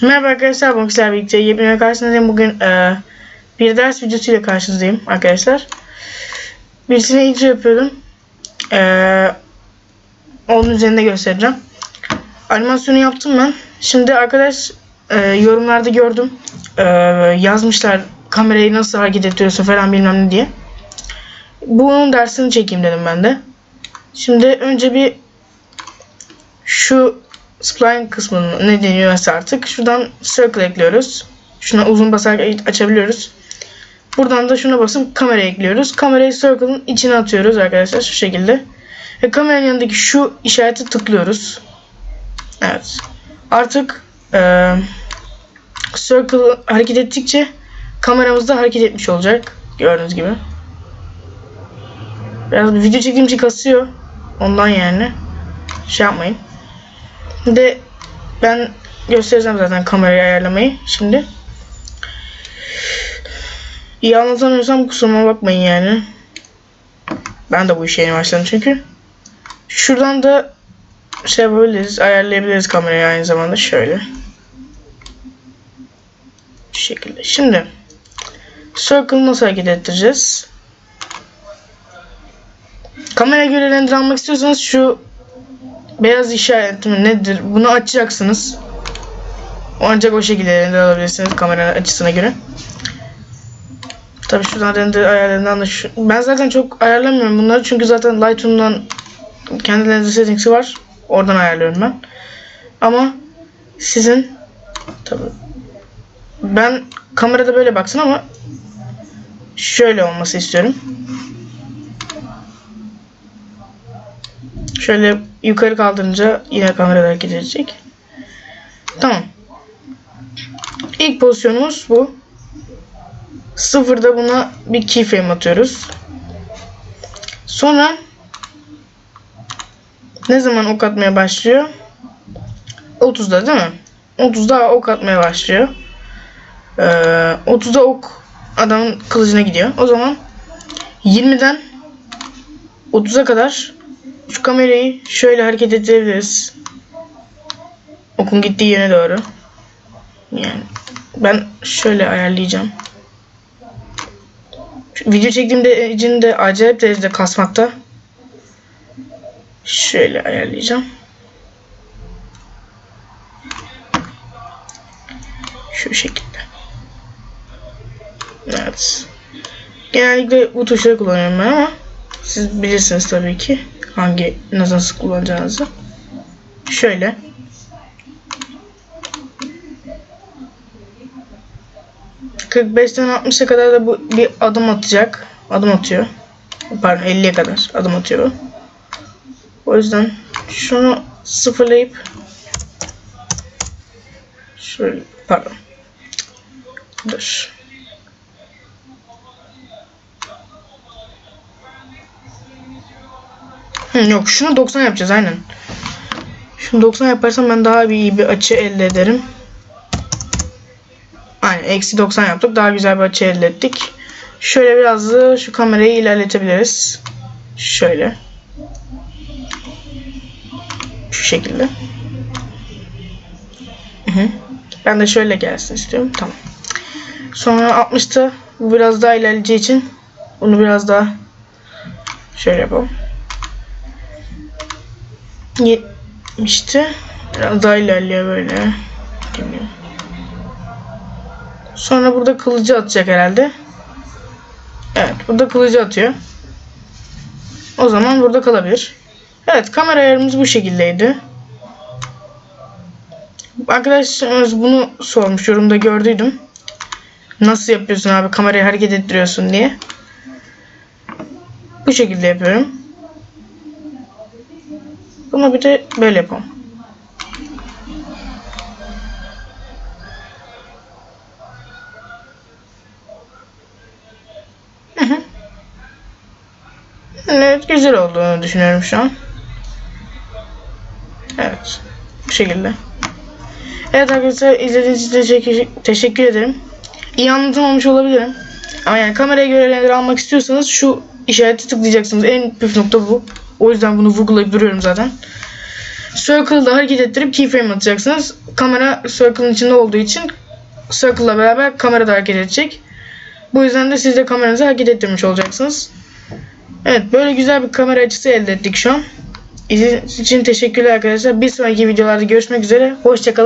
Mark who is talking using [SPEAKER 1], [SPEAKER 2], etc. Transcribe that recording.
[SPEAKER 1] Merhaba arkadaşlar, bugün sizlerle birlikte yepyeni karşınızdayım. Bugün e, bir ders videosuyla karşınızdayım arkadaşlar. Birisine intro yapıyorum. E, onun üzerinde göstereceğim. Animasyonu yaptım ben. Şimdi arkadaş e, yorumlarda gördüm. E, yazmışlar kamerayı nasıl hareket ettiriyorsun falan bilmem ne diye. Bunun dersini çekeyim dedim ben de. Şimdi önce bir şu spline kısmının ne deniyorsa artık şuradan circle ekliyoruz. Şuna uzun basarak açabiliyoruz. Buradan da şuna basıp kamera ekliyoruz. Kamerayı circle'ın içine atıyoruz arkadaşlar şu şekilde. Ve kameranın yanındaki şu işareti tıklıyoruz. Evet. Artık e, circle hareket ettikçe kameramız da hareket etmiş olacak. Gördüğünüz gibi. Biraz bir video çektiğim için kasıyor. Ondan yani. Şey yapmayın. De ben göstereceğim zaten kamerayı ayarlamayı şimdi. İyi anlatamıyorsam kusuruma bakmayın yani. Ben de bu işe yeni başladım çünkü. Şuradan da şey yapabiliriz, ayarlayabiliriz kamerayı aynı zamanda şöyle. Şu şekilde. Şimdi Circle nasıl hareket ettireceğiz? Kamera göre render almak istiyorsanız şu beyaz işaret mi nedir? Bunu açacaksınız. Ancak o şekilde render alabilirsiniz kamera açısına göre. Tabi şuradan render ayarlarından da şu... Ben zaten çok ayarlamıyorum bunları çünkü zaten Lightroom'dan kendi render settings'i var. Oradan ayarlıyorum ben. Ama sizin tabi ben kamerada böyle baksın ama şöyle olması istiyorum. Şöyle yukarı kaldırınca yine kamera hareket edecek. Tamam. İlk pozisyonumuz bu. Sıfırda buna bir keyframe atıyoruz. Sonra ne zaman ok atmaya başlıyor? 30'da değil mi? 30'da ok atmaya başlıyor. Ee, 30'da ok adamın kılıcına gidiyor. O zaman 20'den 30'a kadar şu kamerayı şöyle hareket ettirebiliriz. Okun gittiği yöne doğru. Yani ben şöyle ayarlayacağım. Şu video çektiğimde için de acayip derecede kasmakta. Şöyle ayarlayacağım. Şu şekilde. Evet. Genellikle bu tuşları kullanıyorum ben ama siz bilirsiniz tabii ki hangi nasıl kullanacağınızı. Şöyle. ...45'ten 60'a kadar da bu bir adım atacak. Adım atıyor. Pardon 50'ye kadar adım atıyor. O yüzden şunu sıfırlayıp... Şöyle pardon. Dur. Yok şunu 90 yapacağız aynen. Şunu 90 yaparsam ben daha bir iyi bir açı elde ederim. Aynen eksi 90 yaptık. Daha güzel bir açı elde ettik. Şöyle biraz da şu kamerayı ilerletebiliriz. Şöyle. Şu şekilde. Ben de şöyle gelsin istiyorum. Tamam. Sonra 60'ta bu biraz daha ilerleyeceği için bunu biraz daha şöyle yapalım. 70'ti. Biraz daha ilerliyor böyle. Bilmiyorum. Sonra burada kılıcı atacak herhalde. Evet burada kılıcı atıyor. O zaman burada kalabilir. Evet kamera ayarımız bu şekildeydi. Arkadaşlarımız bunu sormuş yorumda gördüydüm. Nasıl yapıyorsun abi kamerayı hareket ettiriyorsun diye. Bu şekilde yapıyorum. Bunu bir de böyle yapalım. Hı hı. Evet güzel olduğunu düşünüyorum şu an. Evet. Bu şekilde. Evet arkadaşlar izlediğiniz için teşekkür, ederim. İyi anlatamamış olabilirim. Ama yani kameraya göre render almak istiyorsanız şu işareti tıklayacaksınız. En püf nokta bu. O yüzden bunu vurgulayıp duruyorum zaten. Circle'da hareket ettirip keyframe atacaksınız. Kamera Circle'ın içinde olduğu için Circle'la beraber kamera da hareket edecek. Bu yüzden de siz de kameranızı hareket ettirmiş olacaksınız. Evet böyle güzel bir kamera açısı elde ettik şu an. İzlediğiniz için teşekkürler arkadaşlar. Bir sonraki videolarda görüşmek üzere. Hoşçakalın.